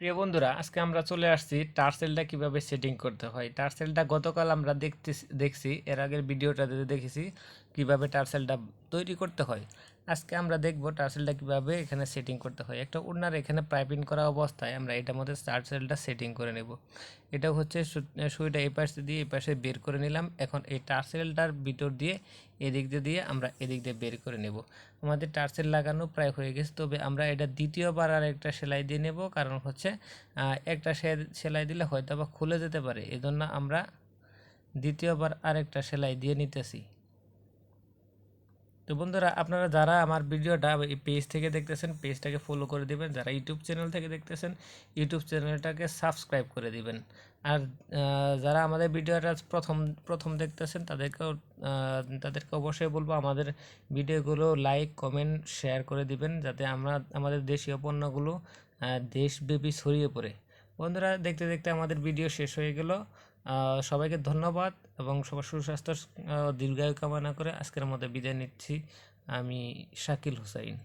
প্রিয় বন্ধুরা, আজকে আমরা চলে আসছি টার্সেলটা কীভাবে সেটিং করতে হয়। টার্সেলটা গতকাল আমরা দেখতে দেখছি, এর আগের ভিডিওটাতে দেখেছি কীভাবে টার্সেলটা তৈরি করতে হয়। আজকে আমরা দেখব টার্সেলটা কীভাবে এখানে সেটিং করতে হয়। একটা ওনার এখানে পাইপিং করা অবস্থায় আমরা এটার মধ্যে টার্সেলটা সেটিং করে নেব। এটা হচ্ছে সুইটা এই পাশে দিয়ে এই পাশে বের করে নিলাম। এখন এই টার্সেলটার ভিতর দিয়ে, এদিক দিয়ে দিয়ে আমরা এদিক দিয়ে বের করে নেব। আমাদের টার্সেল লাগানো প্রায় হয়ে গেছে। তবে আমরা এটা দ্বিতীয়বার আর একটা সেলাই দিয়ে নেব। কারণ হচ্ছে একটা সেলাই দিলে হয়তো বা খুলে যেতে পারে। এজন্য আমরা দ্বিতীয়বার আরেকটা সেলাই দিয়ে নিতেছি। তো বন্ধুরা, আপনারা যারা আমার ভিডিওটা এই পেজ থেকে দেখতেছেন পেজটাকে ফলো করে দিবেন। যারা ইউটিউব চ্যানেল থেকে দেখতেছেন ইউটিউব চ্যানেলটাকে সাবস্ক্রাইব করে দিবেন। আর যারা আমাদের ভিডিওটা প্রথম প্রথম দেখতেছেন, তাদেরকেও তাদেরকে অবশ্যই বলব, আমাদের ভিডিওগুলো লাইক কমেন্ট শেয়ার করে দিবেন, যাতে আমরা, আমাদের দেশীয় পণ্যগুলো দেশব্যাপী ছড়িয়ে পড়ে। বন্ধুরা, দেখতে দেখতে আমাদের ভিডিও শেষ হয়ে গেল। সবাইকে ধন্যবাদ এবং সবার সুস্বাস্থ্য দীর্ঘায়ু কামনা করে আজকের মধ্যে বিদায় নিচ্ছি। আমি শাকিল হুসাইন।